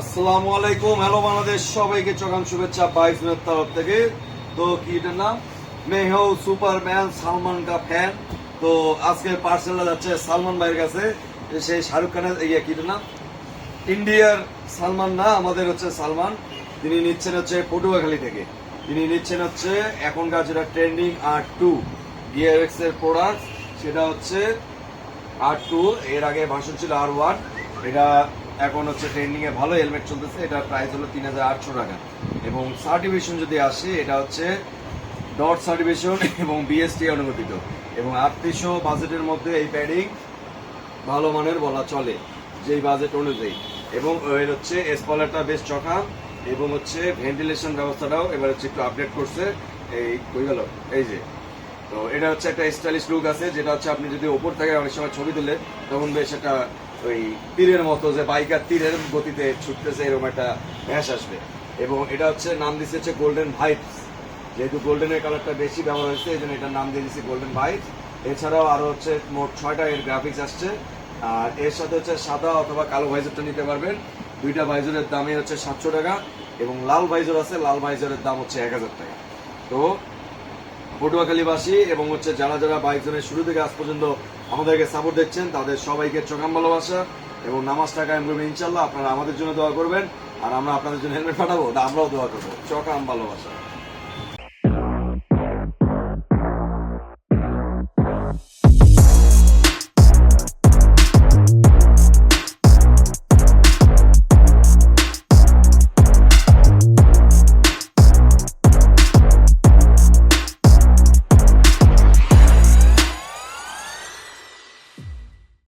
আসসালামু আলাইকুম, হ্যালো বাংলাদেশ, সবাইকে চকান শুভেচ্ছা বাইশ মিনিট তরফ থেকে। তো কি এটার নাম? मैं সুপারম্যান সালমান কা ফ্যান তো আজকের পার্সেলটা যাচ্ছে সালমান ভাইয়ের কাছে। সেই শাহরুখ খানের ইয়ে কি নাম? ইন্ডিয়ার সালমান না, আমাদের হচ্ছে সালমান। তিনি নিচ্ছেন হচ্ছে পটুয়াখালী থেকে। তিনি নিচ্ছেন হচ্ছে এখনকার যেটা ট্রেন্ডিং আর টু ডিআরএক্স এর প্রোডাক্ট সেটা হচ্ছে আর টু এর আগে ভাষণ ছিল আর ওয়ান এটা এখন হচ্ছে ট্রেন্ডিং এ ভালো হেলমেট চলতেছে, এটার প্রাইস হলো তিন হাজার আটশো টাকা। এবং সার্টিফিকেশন যদি আসে, এটা হচ্ছে ডট সার্টিফিকেশন এবং বিএসটি অনুমোদিত। এবং আটত্রিশশো বাজেটের মধ্যে এই প্যাডিং ভালো মানের বলা চলে, যেই বাজেট অনুযায়ী। এবং এর হচ্ছে স্পলারটা বেশ চকা এবং হচ্ছে ভেন্টিলেশন ব্যবস্থাটাও এবার হচ্ছে একটু আপডেট করছে। এই কই গেল? এই যে। তো এটা হচ্ছে একটা স্টাইলিশ লুক আছে, যেটা হচ্ছে আপনি যদি ওপর থেকে অনেক সময় ছবি তুলে, তখন বেশ একটা ওই তীরের মতো যে বাইকার তীরের গতিতে ছুটতেছে, এরকম একটা ভ্যাস আসবে। এবং এটা হচ্ছে, নাম দিচ্ছে হচ্ছে গোল্ডেন ভাইবস যেহেতু গোল্ডেনের কালারটা বেশি ব্যবহার হয়েছে, এই জন্য এটার নাম দিয়ে দিচ্ছি গোল্ডেন ভাইবস এছাড়াও আরও হচ্ছে মোট ছয়টা এর গ্রাফিক্স আসছে। আর এর সাথে হচ্ছে সাদা অথবা কালো ভাইজরটা নিতে পারবেন। দুইটা ভাইজরের দামই হচ্ছে সাতশো টাকা এবং লাল ভাইজর আছে, লাল ভাইজরের দাম হচ্ছে এক হাজার টাকা। তো পটুয়াখালীবাসী এবং হচ্ছে যারা যারা বাইক জনের শুরু থেকে আজ পর্যন্ত আমাদেরকে সাপোর্ট দিচ্ছেন তাদের সবাইকে চোখাম ভালোবাসা এবং নামাজ টাকা করবেন ইনশাল্লাহ আপনারা আমাদের জন্য দোয়া করবেন, আর আমরা আপনাদের জন্য হেলমেট পাঠাবো আমরাও দোয়া করব। চোখাম ভালোবাসা।